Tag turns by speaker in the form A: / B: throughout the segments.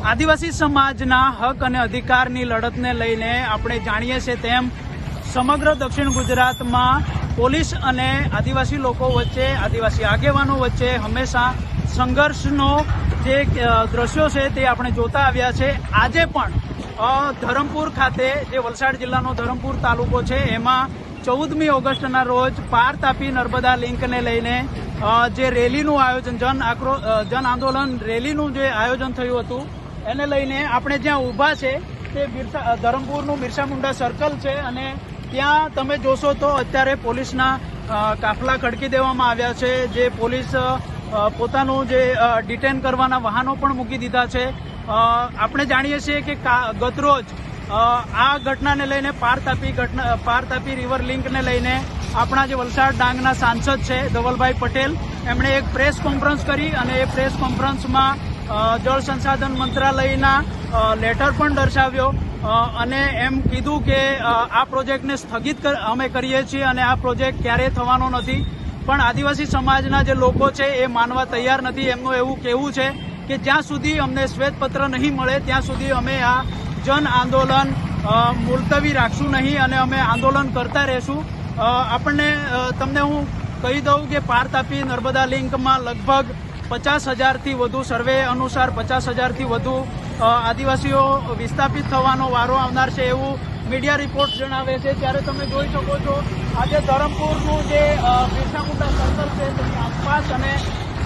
A: આદિવાસી સમાજના હક અને અધિકારની લડતને લઈને આપણે જાણીએ છીએ તેમ સમગ્ર દક્ષિણ ગુજરાતમાં પોલીસ અને આદિવાસી લોકો વચ્ચે, આદિવાસી આગેવાનો વચ્ચે હંમેશા સંઘર્ષનો જે દ્રશ્યો છે તે આપણે જોતા આવ્યા છે. આજે પણ ધરમપુર ખાતે જે વલસાડ જિલ્લાનો ધરમપુર તાલુકો છે, એમાં ચૌદમી ઓગસ્ટના રોજ પાર તાપી નર્મદા લિંકને લઈને જે રેલીનું આયોજન, જન આક્રો જન આંદોલન રેલીનું જે આયોજન થયું હતું એને લઈને આપણે જ્યાં ઊભા છે, તે બિરસા ધરમપુરનું બિરસા મુંડા સર્કલ છે અને ત્યાં તમે જોશો તો અત્યારે પોલીસના કાફલા ખડકી દેવામાં આવ્યા છે, જે પોલીસ પોતાનું જે ડિટેન કરવાના વાહનો પણ મૂકી દીધા છે. આપણે જાણીએ છીએ કે ગતરોજ આ ઘટનાને લઈને, પાર તાપી ઘટના પાર તાપી રિવર લિંકને લઈને આપણા જે વલસાડ ડાંગના સાંસદ છે ધવલભાઈ પટેલ, એમણે એક પ્રેસ કોન્ફરન્સ કરી અને એ પ્રેસ કોન્ફરન્સમાં જળ સંસાધન મંત્રાલયના લેટર પણ દર્શાવ્યો. અને એમ કીધું કે આ પ્રોજેક્ટને સ્થગિત અમે કરીએ છીએ અને આ પ્રોજેક્ટ ક્યારેય થવાનો નથી. પણ આદિવાસી સમાજના જે લોકો છે એ માનવા તૈયાર નથી. એમનું એવું કહેવું છે કે જ્યાં સુધી અમને શ્વેતપત્ર નહીં મળે, ત્યાં સુધી અમે આ જન આંદોલન મુલતવી રાખશું નહીં અને અમે આંદોલન કરતા રહેશું. આપણને તમને હું કહી દઉં કે પાર તાપી નર્મદા લિંકમાં લગભગ પચાસ હજારથી વધુ સર્વે અનુસાર પચાસ હજારથી વધુ આદિવાસીઓ વિસ્થાપિત થવાનો વારો આવનાર છે એવું મીડિયા રિપોર્ટ જણાવે છે. ત્યારે તમે જોઈ શકો છો, આજે ધરમપુરનું જે બિરસા સર્કલ છે, તેની આસપાસ અને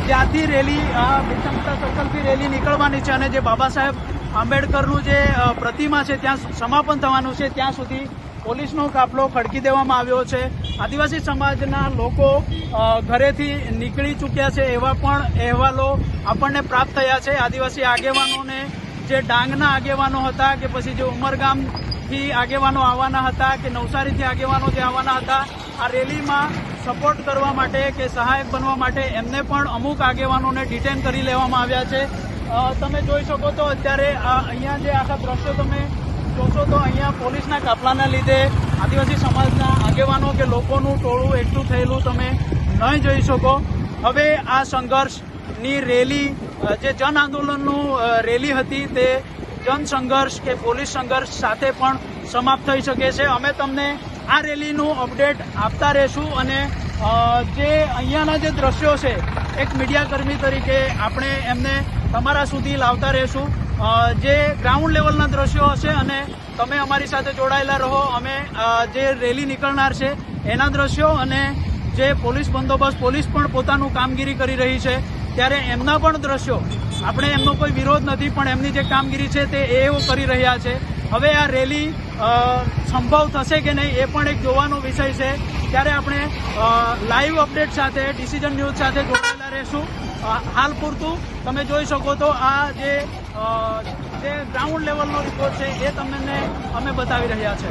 A: ત્યાંથી રેલી બિરસા મુંડા સર્કલથી રેલી નીકળવાની છે અને જે બાબા સાહેબ આંબેડકરનું જે પ્રતિમા છે, ત્યાં સમાપન થવાનું છે. ત્યાં સુધી પોલીસનો કાફલો ખડકી દેવામાં આવ્યો છે. આદિવાસી સમાજના લોકો ઘરેથી નીકળી ચૂક્યા છે એવા પણ અહેવાલો આપણને પ્રાપ્ત થયા છે. આદિવાસી આગેવાનોને જે ડાંગના આગેવાનો હતા કે પછી જે ઉમરગામથી આગેવાનો આવવાના હતા કે નવસારીથી આગેવાનો જે આવવાના હતા, આ રેલીમાં સપોર્ટ કરવા માટે કે સહાયક બનવા માટે એમને પણ અમુક આગેવાનોને ડિટેન કરી લેવામાં આવ્યા છે. તમે જોઈ શકો તો અત્યારે અહીંયા જે આખા દ્રશ્યો તમે જોશો તો અહીંયા પોલીસના કાફલાના લીધે આદિવાસી સમાજના આગેવાનો કે લોકોનું ટોળું એકઠું થયેલું તમે નહીં જોઈ શકો. હવે આ સંઘર્ષની રેલી જે જન આંદોલનનું રેલી હતી તે જન સંઘર્ષ કે પોલીસ સંઘર્ષ સાથે પણ સમાપ્ત થઈ શકે છે. અમે તમને આ રેલીનું અપડેટ આપતા રહેશું અને જે અહીંયાના જે દ્રશ્યો છે, એક મીડિયાકર્મી તરીકે આપણે એમને તમારા સુધી લાવતા રહેશું. જે ગ્રાઉન્ડ લેવલના દ્રશ્યો હશે અને તમે અમારી સાથે જોડાયેલા રહો, અમે જે રેલી નીકળનાર છે, એના દ્રશ્યો અને જે પોલીસ બંદોબસ્ત, પોલીસ પણ પોતાનું કામગીરી કરી રહી છે, ત્યારે એમના પણ દ્રશ્યો. આપણે એમનો કોઈ વિરોધ નથી, પણ એમની જે કામગીરી છે તે એઓ કરી રહ્યા છે. હવે આ રેલી સંભવ થશે કે નહીં, એ પણ એક જોવાનો વિષય છે. ત્યારે આપણે લાઈવ અપડેટ સાથે ડિસિઝન ન્યૂઝ સાથે જોડાયેલા રહેશું. હાલ પૂરતું તમે જોઈ શકો તો આ જે જે ગ્રાઉન્ડ લેવલનો રિપોર્ટ છે એ તમને અમે બતાવી રહ્યા છે.